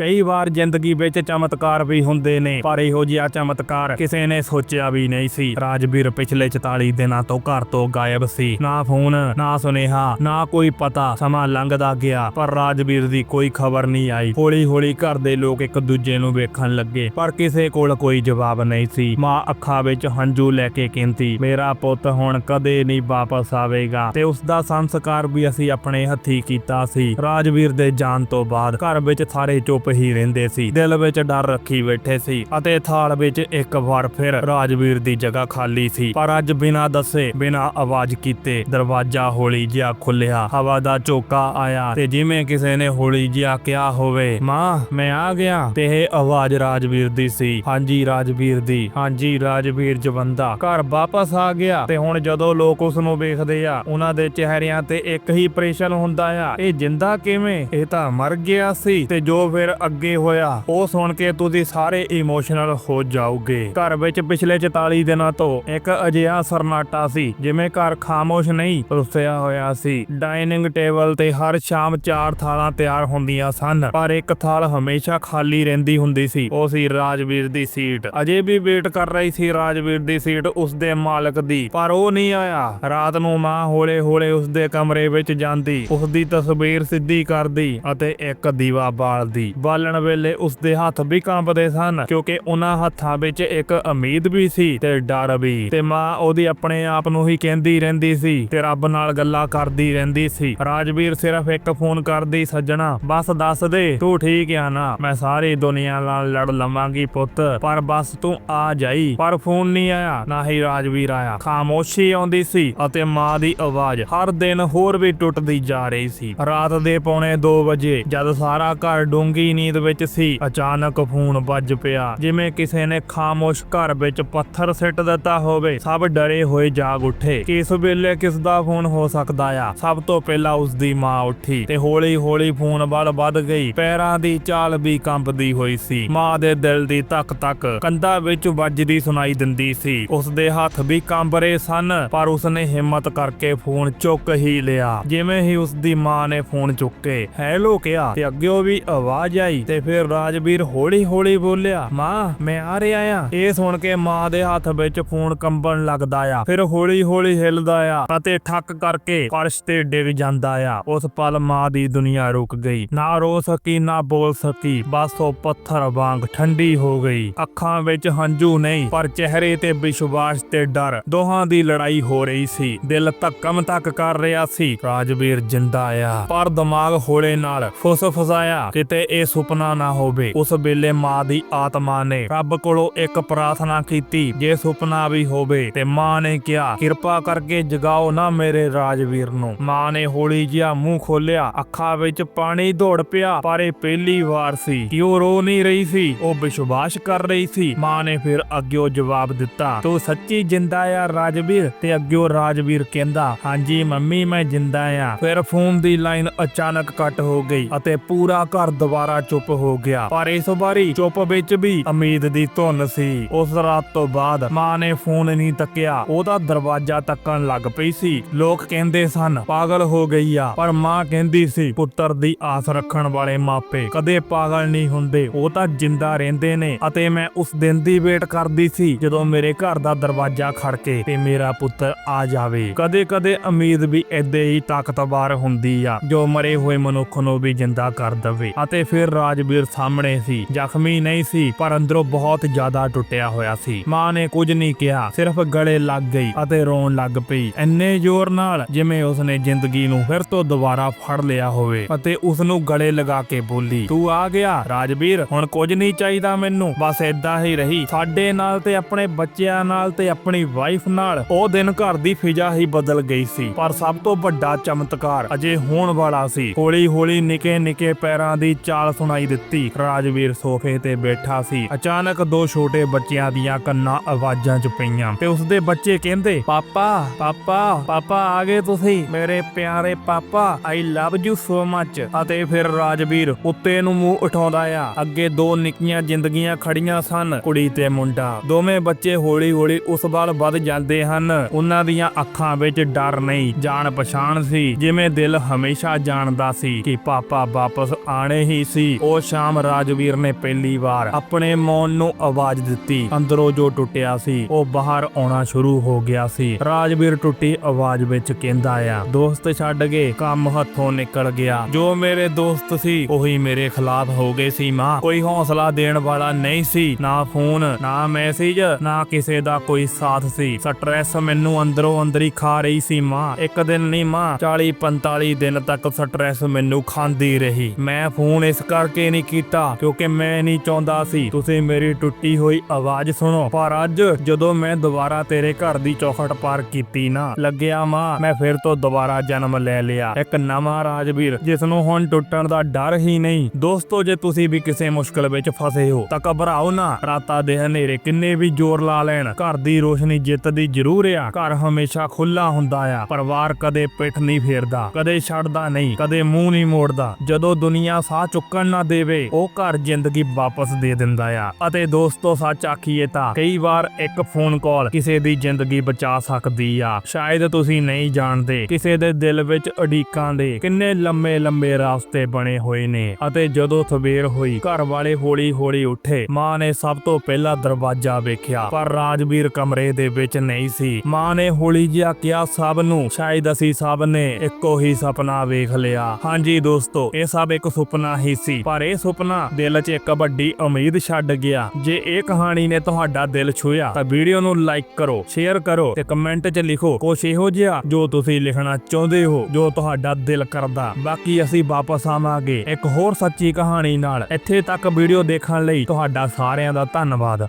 ਕਈ ਵਾਰ ਜ਼ਿੰਦਗੀ ਵਿੱਚ ਚਮਤਕਾਰ ਵੀ ਹੁੰਦੇ ਨੇ, ਪਰ ਇਹੋ ਜਿਹਾ ਚਮਤਕਾਰ ਕਿਸੇ ਨੇ ਸੋਚਿਆ ਵੀ ਨਹੀਂ ਸੀ। ਰਾਜਵੀਰ ਪਿਛਲੇ 44 ਦਿਨਾਂ ਤੋਂ ਘਰ ਤੋਂ ਗਾਇਬ ਸੀ। ਨਾ ਫੋਨ, ਨਾ ਸੁਨੇਹਾ, ਨਾ ਕੋਈ ਪਤਾ ਸਮਾਂ ਲੰਘਦਾ ਗਿਆ, ਪਰ ਰਾਜਵੀਰ ਦੀ ਕੋਈ ਖਬਰ ਨਹੀਂ ਆਈ। ਹੌਲੀ ਹੌਲੀ ਘਰ ਦੇ ਲੋਕ ਇੱਕ ਦੂਜੇ ਨੂੰ ਵੇਖਣ ਲੱਗੇ, ਪਰ ਕਿਸੇ ਕੋਲ ਕੋਈ ਜਵਾਬ ਨਹੀਂ ਸੀ। ਮਾਂ ਅੱਖਾਂ ਵਿੱਚ ਹੰਝੂ ਲੈ ਕੇ ਕਹਿੰਦੀ, ਮੇਰਾ ਪੁੱਤ ਹੁਣ ਕਦੇ ਨਹੀਂ ਵਾਪਸ ਆਵੇਗਾ। ਤੇ ਉਸ ਦਾ ਸੰਸਕਾਰ ਵੀ ਅਸੀਂ ਆਪਣੇ ਹੱਥੀ ਕੀਤਾ ਸੀ। ਰਾਜਵੀਰ ਦੇ ਜਾਣ ਤੋਂ ਬਾਅਦ ਘਰ ਵਿੱਚ ਸਾਰੇ ਚੁੱਪ ਹੀ ਰਹਿੰਦੇ ਸੀ। ਦਿਲ ਵਿੱਚ ਡਰ ਰੱਖੀ ਬੈਠੇ ਸੀ ਅਤੇ ਥਾਲ ਵਿੱਚ ਇੱਕ ਵਾਰ ਫਿਰ ਰਾਜਵੀਰ ਦੀ ਜਗ੍ਹਾ ਖਾਲੀ ਸੀ। ਪਰ ਅੱਜ ਬਿਨਾਂ ਦੱਸੇ, ਬਿਨਾਂ ਆਵਾਜ਼ ਕੀਤੇ ਦਰਵਾਜ਼ਾ ਹੌਲੀ ਜਿਹਾ ਖੁੱਲਿਆ ਹਵਾ ਦਾ ਝੋਕਾ ਆਇਆ ਤੇ ਜਿਵੇਂ ਕਿਸੇ ਨੇ ਹੌਲੀ ਜਿਹਾ ਕਿਹਾ ਹੋਵੇ, ਮਾਂ, ਮੈਂ ਆ ਗਿਆ। ਤੇ ਇਹ ਆਵਾਜ਼ ਰਾਜਵੀਰ ਦੀ ਸੀ। ਹਾਂਜੀ ਰਾਜਵੀਰ ਦੀ, ਹਾਂਜੀ ਰਾਜਵੀਰ ਜਵੰਦਾ, ਘਰ ਵਾਪਸ ਆ ਗਿਆ। ਤੇ ਹੁਣ ਜਦੋਂ ਲੋਕ ਉਸ ਨੂੰ ਵੇਖਦੇ ਆ, ਉਹਨਾਂ ਦੇ ਚਿਹਰਿਆਂ ਤੇ ਇੱਕ ਹੀ ਪ੍ਰੈਸ਼ਨ ਹੁੰਦਾ ਆ, ਇਹ ਜਿੰਦਾ ਕਿਵੇਂ? ਇਹ ਤਾਂ ਮਰ ਗਿਆ ਸੀ। ਤੇ ਜੋ ਫਿਰ ਅੱਗੇ ਹੋਇਆ। ਉਹ ਸੁਣ ਕੇ ਤੁਸੀਂ ਸਾਰੇ ਇਮੋਸ਼ਨਲ ਹੋ ਜਾਓਗੇ। ਘਰ ਵਿੱਚ ਪਿਛਲੇ 44 ਦਿਨਾਂ ਤੋਂ ਇੱਕ ਅਜਿਹਾ ਸਰਨਾਟਾ ਸੀ, ਜਿਵੇਂ ਘਰ ਖਾਮੋਸ਼ ਨਹੀਂ ਰੁੱਸਿਆ ਹੋਇਆ ਸੀ। ਡਾਈਨਿੰਗ ਟੇਬਲ ਤੇ ਹਰ ਸ਼ਾਮ ਚਾਰ ਥਾਲਾਂ ਤਿਆਰ ਹੁੰਦੀਆਂ ਸਨ, ਪਰ ਇੱਕ ਥਾਲ ਹਮੇਸ਼ਾ ਖਾਲੀ ਰਹਿੰਦੀ ਹੁੰਦੀ ਸੀ। ਉਹ ਸੀ ਰਾਜਵੀਰ ਦੀ ਸੀਟ। ਅਜੇ ਵੀ ਵੇਟ ਕਰ ਰਹੀ ਸੀ ਰਾਜਵੀਰ ਦੀ ਸੀਟ ਉਸ ਦੇ ਮਾਲਕ ਦੀ, ਪਰ ਉਹ ਨਹੀਂ ਆਇਆ। ਰਾਤ ਨੂੰ ਮਾਂ ਹੌਲੇ ਹੌਲੇ ਉਸ ਦੇ ਕਮਰੇ ਵਿੱਚ ਜਾਂਦੀ। ਉਸ ਦੀ ਤਸਵੀਰ ਸਿੱਧੀ ਕਰਦੀ ਅਤੇ ਇੱਕ ਦੀਵਾ ਬਾਲਦੀ। ਬਾਲਣ ਵੇਲੇ ਉਸ ਦੇ ਹੱਥ ਵੀ ਕੰਬਦੇ ਸਨ, ਕਿਉਂਕਿ ਉਹਨਾਂ ਹੱਥਾਂ ਵਿੱਚ ਇੱਕ ਉਮੀਦ ਵੀ ਸੀ ਤੇ ਡਰ ਵੀ। ਤੇ ਮਾਂ ਉਹਦੀ ਆਪਣੇ ਆਪ ਨੂੰ ਹੀ ਕਹਿੰਦੀ ਰਹਿੰਦੀ ਸੀ ਤੇ ਰੱਬ ਨਾਲ ਗੱਲਾਂ ਕਰਦੀ ਰਹਿੰਦੀ ਸੀ। ਰਾਜਵੀਰ ਸਿਰਫ ਇੱਕ ਫੋਨ ਕਰਦੀ, ਸੱਜਣਾ, ਬਸ ਦੱਸ ਦੇ, ਤੂੰ ਠੀਕ ਆ ਨਾ? ਮੈਂ ਸਾਰੀ ਦੁਨੀਆ ਨਾਲ ਲੜ ਲਵਾਂਗੀ ਪੁੱਤ, ਪਰ ਬਸ ਤੂੰ ਆ ਜਾਈ। ਪਰ ਫੋਨ ਨਹੀਂ ਆਇਆ, ਨਾ ਹੀ ਰਾਜਵੀਰ ਆਇਆ। ਖਾਮੋਸ਼ੀ ਆਉਂਦੀ ਸੀ ਅਤੇ ਮਾਂ ਦੀ ਆਵਾਜ਼ ਹਰ ਦਿਨ ਹੋਰ ਵੀ ਟੁੱਟਦੀ ਜਾ ਰਹੀ ਸੀ। ਰਾਤ ਦੇ ਪੌਣੇ 2 ਵਜੇ, ਜਦ ਸਾਰਾ ਘਰ ਡੂੰਗੀ ਨੀਂਦ ਵਿੱਚ ਸੀ। ਅਚਾਨਕ ਫੋਨ ਵੱਜ ਪਿਆ। ਜਿਵੇਂ ਕਿਸੇ ਨੇ ਖਾਮੋਸ਼ ਘਰ ਵਿੱਚ ਪੱਥਰ ਸਿੱਟ ਦਿੱਤਾ ਹੋਵੇ, ਸਭ ਡਰੇ ਹੋਏ ਜਾਗ ਉੱਠੇ। ਕਿ ਵੇਲੇ ਕਿਸ ਦਾ ਫੋਨ ਹੋ ਸਕਦਾ ਆ? ਸਭ ਤੋਂ ਪਹਿਲਾਂ ਉਸ ਦੀ ਮਾਂ ਉੱਠੀ ਤੇ ਹੌਲੀ ਹੌਲੀ ਫੋਨ ਵੱਲ ਵੱਧ ਗਈ। ਪੈਰਾਂ ਦੀ ਚਾਲ ਵੀ ਕੰਬਦੀ ਹੋਈ ਸੀ। ਮਾਂ ਦੇ ਦਿਲ ਦੀ ਧੱਕ ਧੱਕ ਕੰਧਾਂ ਵਿੱਚ ਵੱਜਦੀ ਸੁਣਾਈ ਦਿੰਦੀ ਸੀ। ਉਸ ਦੇ ਹੱਥ ਵੀ ਕੰਬ ਰਹੇ ਸਨ, ਪਰ ਉਸਨੇ ਹਿੰਮਤ ਕਰਕੇ ਫੋਨ ਚੁੱਕ ਹੀ ਲਿਆ। ਜਿਵੇਂ ਹੀ ਉਸ ਦੀ ਮਾਂ ਨੇ ਫੋਨ ਚੁੱਕੇ, ਹੈਲੋ ਕਿਹਾ ਤੇ ਅੱਗਿਓ ਵੀ ਆਵਾਜ਼ ਆਈ ਤੇ ਫਿਰ ਰਾਜਵੀਰ ਹੌਲੀ ਹੌਲੀ ਬੋਲਿਆ, ਮਾਂ, ਮੈਂ ਆ ਰਿਹਾ ਆ। ਇਹ ਸੁਣ ਕੇ ਮਾਂ ਦੇ ਹੱਥ ਵਿੱਚ ਫੋਨ ਕੰਬਣ ਲੱਗਦਾ ਆ। ਫਿਰ ਹੌਲੀ ਹੌਲੀ ਹਿੱਲਦਾ ਆ ਅਤੇ ਠੱਕ ਕਰਕੇ ਫਰਸ਼ ਤੇ ਡਿੱਗ ਜਾਂਦਾ ਆ। ਉਸ ਪਲ ਮਾਂ ਦੀ ਦੁਨੀਆ ਰੁਕ ਗਈ। ਨਾ ਰੋ ਸਕੀ ਨਾ ਬੋਲ ਸਕੀ। ਬਸ ਉਹ ਪੱਥਰ ਵਾਂਗ ਠੰਡੀ ਹੋ ਗਈ। ਅੱਖਾਂ ਵਿੱਚ ਹੰਝੂ ਨਹੀਂ, ਪਰ ਚਿਹਰੇ ਤੇ ਵਿਸ਼ਵਾਸ ਤੇ ਡਰ। ਦੋਹਾਂ ਦੀ ਲੜਾਈ ਹੋ ਰਹੀ ਸੀ। ਦਿਲ ਧੱਕਮ ਧੱਕ ਕਰ ਰਿਹਾ ਸੀ। ਰਾਜਵੀਰ ਜਿੰਦਾ ਆ। ਪਰ ਦਿਮਾਗ ਹੌਲੇ ਨਾਲ ਫੁੱਸ ਫਸਾਇਆ ਕਿਤੇ ਇਹ ਸੁਪਨਾ ਨਾ ਹੋਵੇ। ਉਸ ਵੇਲੇ ਮਾਂ ਦੀ ਆਤਮਾ ਨੇ ਰੱਬ ਕੋਲੋਂ ਇੱਕ ਪ੍ਰਾਰਥਨਾ ਕੀਤੀ, ਜੇ ਸੁਪਨਾ ਵੀ ਹੋਵੇ, ਤੇ ਮਾਂ ਨੇ ਕਿਹਾ, ਕਿਰਪਾ ਕਰਕੇ ਜਗਾਓ ਨਾ ਮੇਰੇ ਰਾਜਵੀਰ ਨੂੰ। ਮਾਂ ਨੇ ਹੌਲੀ ਜਿਹਾ ਮੂੰਹ ਖੋਲਿਆ ਅੱਖਾਂ ਵਿੱਚ ਪਾਣੀ ਦੌੜ ਪਿਆ, ਪਰ ਇਹ ਪਹਿਲੀ ਵਾਰ ਸੀ। ਕਿ ਉਹ ਰੋ ਨਹੀਂ ਰਹੀ ਸੀ? ਉਹ ਵਿਸ਼ਵਾਸ ਕਰ ਰਹੀ ਸੀ। ਮਾਂ ਨੇ ਫਿਰ ਅੱਗਿਓ ਜਵਾਬ ਦਿੱਤਾ, ਤੂੰ ਸੱਚੀ ਜਿੰਦਾ ਆ ਰਾਜਵੀਰ? ਤੇ ਅੱਗਿਓ ਰਾਜਵੀਰ ਕਹਿੰਦਾ, ਹਾਂਜੀ ਮੰਮੀ, ਮੈਂ ਜਿੰਦਾ ਆ। ਫਿਰ ਫੋਨ ਦੀ ਲਾਈਨ ਅਚਾਨਕ ਕੱਟ ਹੋ ਗਈ ਅਤੇ ਪੂਰਾ ਘਰ ਦੁਬਾਰਾ ਚੁੱਪ ਹੋ ਗਿਆ। ਪਰ ਇਸ ਵਾਰੀ ਚੁੱਪ ਵਿੱਚ ਵੀ ਉਮੀਦ ਦੀ ਧੁੰਨ ਸੀ। ਉਸ ਰਾਤ ਤੋਂ ਬਾਅਦ ਮਾਂ ਨੇ ਫੋਨ ਨਹੀਂ ਤੱਕਿਆ। ਉਹਦਾ ਦਰਵਾਜ਼ਾ ਤੱਕਣ ਲੱਗ ਪਈ ਸੀ। ਲੋਕ ਕਹਿੰਦੇ ਸਨ, ਪਾਗਲ ਹੋ ਗਈ ਆ। ਪਰ ਮਾਂ ਕਹਿੰਦੀ ਸੀ, ਪੁੱਤਰ ਦੀ ਆਸ ਰੱਖਣ ਵਾਲੇ ਮਾਪੇ ਕਦੇ ਪਾਗਲ ਨਹੀਂ ਹੁੰਦੇ। ਉਹ ਤਾਂ ਜਿੰਦਾ ਰਹਿੰਦੇ ਨੇ ਅਤੇ ਮੈਂ ਉਸ ਦਿਨ ਦੀ ਵੇਟ ਕਰਦੀ ਸੀ ਜਦੋਂ ਮੇਰੇ ਘਰ ਦਾ ਦਰਵਾਜ਼ਾ ਖੜਕੇ ਤੇ ਮੇਰਾ ਪੁੱਤਰ ਆ ਜਾਵੇ। ਕਦੇ ਕਦੇ ਉਮੀਦ ਵੀ ਏਦੇ ਹੀ ਤਾਕਤਵਰ ਹੁੰਦੀ ਆ, ਜੋ ਮਰੇ ਹੋਏ ਮਨੁੱਖ ਨੂੰ ਵੀ ਜਿੰਦਾ ਕਰ ਦਵੇ। ਅਤੇ ਫਿਰ ਰਾਜਵੀਰ ਸਾਹਮਣੇ ਸੀ। ਜ਼ਖਮੀ ਨਹੀਂ ਸੀ, ਪਰ ਅੰਦਰੋਂ ਬਹੁਤ ਜ਼ਿਆਦਾ ਟੁੱਟਿਆ ਹੋਇਆ ਸੀ। ਮਾਂ ਨੇ ਕੁਝ ਨਹੀਂ ਕਿਹਾ, ਸਿਰਫ ਗਲੇ ਲੱਗ ਗਈ ਅਤੇ ਰੋਣ ਲੱਗ ਪਈ। ਇੰਨੇ ਜ਼ੋਰ ਨਾਲ ਜਿਵੇਂ ਉਸਨੇ ਜ਼ਿੰਦਗੀ ਨੂੰ ਫਿਰ ਤੋਂ ਦੁਬਾਰਾ ਫੜ ਲਿਆ ਹੋਵੇ ਅਤੇ ਉਸ ਨੂੰ ਗਲੇ ਲਗਾ ਕੇ ਬੋਲੀ, ਤੂੰ ਆ ਗਿਆ, ਰਾਜਵੀਰ, ਹੁਣ ਕੁਝ ਨਹੀਂ ਚਾਹੀਦਾ ਮੈਨੂੰ। ਬਸ ਏਦਾਂ ਹੀ ਰਹੀ। ਸਾਡੇ ਨਾਲ ਤੇ ਆਪਣੇ ਬੱਚਿਆਂ ਨਾਲ ਤੇ ਆਪਣੀ ਵਾਈਫ ਨਾਲ ਉਹ ਦਿਨ ਘਰ ਦੀ ਫਿਜ਼ਾ ਹੀ ਬਦਲ ਗਈ ਸੀ। ਪਰ ਸਭ ਤੋਂ ਵੱਡਾ ਚਮਤਕਾਰ ਅਜੇ ਹੋਣ ਵਾਲਾ ਸੀ। ਹੌਲੀ ਹੌਲੀ ਨਿੱਕੇ ਨਿੱਕੇ ਪੈਰਾਂ ਦੀ ਚਾਲ ਸੁਣਾਈ ਦਿੱਤੀ। ਰਾਜਵੀਰ ਸੋਫੇ ਤੇ ਬੈਠਾ ਸੀ। ਅਚਾਨਕ ਦੋ ਛੋਟੇ ਬੱਚਿਆਂ ਦੀਆਂ ਕੰਨਾਂ ਆਵਾਜ਼ਾਂ ਚ ਪਈਆਂ ਤੇ ਉਸਦੇ ਬੱਚੇ ਕਹਿੰਦੇ, ਪਾਪਾ ਪਾਪਾ ਪਾਪਾ ਆ ਗਏ ਤੁਸੀਂ, ਮੇਰੇ ਪਿਆਰੇ ਪਾਪਾ ਆਈ ਲਵ ਯੂ ਸੋ ਮੱਚ ਅਤੇ ਫਿਰ ਰਾਜਵੀਰ ਉੱਤੇ ਨੂੰ ਮੂੰਹ ਉਠਾਉਂਦਾ ਆ। ਅੱਗੇ ਦੋ ਨਿੱਕੀਆਂ ਜ਼ਿੰਦਗੀਆਂ ਖੜੀਆਂ ਸਨ, ਕੁੜੀ ਤੇ ਮੁੰਡਾ। ਦੋਵੇਂ ਬੱਚੇ ਹੌਲੀ ਹੌਲੀ ਉਸ ਵੱਲ ਵੱਧ ਜਾਂਦੇ ਹਨ। ਉਹਨਾਂ ਦੀਆਂ ਅੱਖਾਂ ਵਿੱਚ ਡਰ ਨਹੀਂ ਜਾਣ ਪਛਾਣ ਸੀ, ਜਿਵੇਂ ਦਿਲ ਹਮੇਸ਼ਾ ਜਾਣਦਾ ਸੀ ਕਿ ਪਾਪਾ ਵਾਪਸ ਆਣੇ ਹੀ ਸੀ। ਸੀ ਉਹ ਸ਼ਾਮ ਰਾਜਵੀਰ ਨੇ ਪਹਿਲੀ ਵਾਰ ਆਪਣੇ ਮੌਨ ਨੂੰ ਆਵਾਜ਼ ਦਿੱਤੀ। ਅੰਦਰੋਂ ਜੋ ਟੁੱਟਿਆ ਸੀ, ਉਹ ਬਾਹਰ ਆਉਣਾ ਸ਼ੁਰੂ ਹੋ ਗਿਆ ਸੀ। ਰਾਜਵੀਰ ਟੁੱਟੀ ਆਵਾਜ਼ ਵਿੱਚ ਕਹਿੰਦਾ ਆ, ਦੋਸਤ ਛੱਡ ਕੇ ਕੰਮ ਹੱਥੋਂ ਨਿਕਲ ਗਿਆ। ਜੋ ਮੇਰੇ ਦੋਸਤ ਸੀ, ਉਹੀ ਮੇਰੇ ਖਿਲਾਫ ਹੋ ਗਏ ਸੀ ਮਾਂ। ਕੋਈ ਹੌਸਲਾ ਦੇਣ ਵਾਲਾ ਨਹੀਂ ਸੀ, ਨਾ ਫੋਨ, ਨਾ ਮੈਸੇਜ, ਨਾ ਕਿਸੇ ਦਾ ਕੋਈ ਸਾਥ ਸੀ। ਸਟ੍ਰੈਸ ਮੈਨੂੰ ਅੰਦਰੋਂ ਅੰਦਰ ਹੀ ਖਾ ਰਹੀ ਸੀ ਮਾਂ। ਇੱਕ ਦਿਨ ਨਹੀਂ ਮਾਂ 40 45 ਦਿਨ ਤੱਕ ਸਟ੍ਰੈਸ ਮੈਨੂੰ ਖਾਂਦੀ ਰਹੀ। ਮੈਂ ਫੋਨ ਇਸ ਕਰਕੇ ਨਹੀਂ ਕੀਤਾ, ਕਿਉਂਕਿ ਮੈਂ ਨਹੀਂ ਚਾਹੁੰਦਾ ਸੀ। ਤੁਸੀਂ ਮੇਰੀ ਟੁੱਟੀ ਹੋਈ ਆਵਾਜ਼ ਸੁਣੋ। ਪਰ ਅੱਜ ਜਦੋਂ ਮੈਂ ਦੁਬਾਰਾ ਤੇਰੇ ਘਰ ਦੀ ਚੌਖਟ ਪਾਰ ਕੀਤੀ ਨਾ, ਲੱਗਿਆ ਮਾਂ, ਮੈਂ ਫਿਰ ਤੋਂ ਦੁਬਾਰਾ ਜਨਮ ਲੈ ਲਿਆ। ਇੱਕ ਨਵਾਂ ਰਾਜਵੀਰ, ਜਿਸ ਨੂੰ ਹੁਣ ਟੁੱਟਣ ਦਾ ਡਰ ਹੀ ਨਹੀਂ। ਦੋਸਤੋ, ਜੇ ਤੁਸੀਂ ਵੀ ਕਿਸੇ ਮੁਸ਼ਕਲ ਵਿੱਚ ਫਸੇ ਹੋ, ਤਾਂ ਘਬਰਾਓ ਨਾ। ਰਾਤਾਂ ਦੇ ਹਨੇਰੇ ਕਿੰਨੇ ਵੀ ਜ਼ੋਰ ਲਾ ਲੈਣ। ਘਰ ਦੀ ਰੋਸ਼ਨੀ ਜਿੱਤਦੀ ਜ਼ਰੂਰ ਆ। ਘਰ ਹਮੇਸ਼ਾ ਖੁੱਲਾ ਹੁੰਦਾ ਆ। ਪਰਿਵਾਰ ਕਦੇ ਪਿੱਠ ਨਹੀਂ ਫੇਰਦਾ, ਕਦੇ ਛੱਡਦਾ ਨਹੀਂ, ਕਦੇ ਮੂੰਹ ਨਹੀਂ ਮੋੜਦਾ। ਜਦੋਂ ਦੁਨੀਆ ਸਾਹ ਚੁੱਕਣ ਨਾ ਦੇਵੇ, ਉਹ ਘਰ ਜ਼ਿੰਦਗੀ ਵਾਪਸ ਦੇ ਦਿੰਦਾ ਆ। ਅਤੇ ਦੋਸਤੋ, ਸੱਚ ਆਖੀਏ ਤਾਂ ਕਈ ਵਾਰ ਇੱਕ ਫੋਨ ਕਾਲ ਕਿਸੇ ਦੀ ਜ਼ਿੰਦਗੀ ਬਚਾ ਸਕਦੀ ਆ। ਸ਼ਾਇਦ ਤੁਸੀਂ ਨਹੀਂ ਜਾਣਦੇ ਕਿਸੇ ਦੇ ਦਿਲ ਵਿੱਚ ਅਡੀਕਾਂ ਦੇ ਕਿੰਨੇ ਲੰਮੇ ਲੰਮੇ ਰਾਸਤੇ ਬਣੇ ਹੋਏ ਨੇ। ਅਤੇ ਜਦੋਂ ਸਵੇਰ ਹੋਈ, ਘਰ ਵਾਲੇ ਹੌਲੀ ਹੌਲੀ ਉੱਠੇ। ਮਾਂ ਨੇ ਸਭ ਤੋਂ ਪਹਿਲਾਂ ਦਰਵਾਜ਼ਾ ਵੇਖਿਆ, ਪਰ ਰਾਜਵੀਰ ਕਮਰੇ ਦੇ ਵਿੱਚ ਨਹੀਂ ਸੀ। ਮਾਂ ਨੇ ਹੌਲੀ ਜਿਹਾ ਕਿਹਾ, ਸਭ ਨੂੰ, ਸ਼ਾਇਦ ਅਸੀਂ ਸਭ ਨੇ ਇੱਕੋ ਹੀ ਸੁਪਨਾ ਵੇਖ ਲਿਆ। ਹਾਂਜੀ ਦੋਸਤੋ, ਇਹ ਸਭ ਇੱਕ ਸੁਪਨਾ ਹੀ ਸੀ। ਪਰ ਇਹ ਸੁਪਨਾ ਦਿਲ 'ਚ ਇੱਕ ਵੱਡੀ ਉਮੀਦ ਛੱਡ ਗਿਆ। ਜੇ ਇਹ ਕਹਾਣੀ ਨੇ ਤੁਹਾਡਾ ਦਿਲ ਛੂਇਆ ਤਾਂ ਵੀਡੀਓ ਨੂੰ ਲਾਈਕ ਕਰੋ, ਸ਼ੇਅਰ ਕਰੋ ਤੇ ਕਮੈਂਟ 'ਚ ਲਿਖੋ, ਕੁਛ ਇਹੋ ਜਿਹਾ ਜੋ ਤੁਸੀਂ ਲਿਖਣਾ ਚਾਹੁੰਦੇ ਹੋ, ਜੋ ਤੁਹਾਡਾ ਦਿਲ ਕਰਦਾ। ਬਾਕੀ ਅਸੀਂ ਵਾਪਸ ਆਵਾਂਗੇ ਇੱਕ ਹੋਰ ਸੱਚੀ ਕਹਾਣੀ ਨਾਲ। ਇੱਥੇ ਤੱਕ ਵੀਡੀਓ ਦੇਖਣ ਲਈ ਤੁਹਾਡਾ ਸਾਰਿਆਂ ਦਾ ਧੰਨਵਾਦ।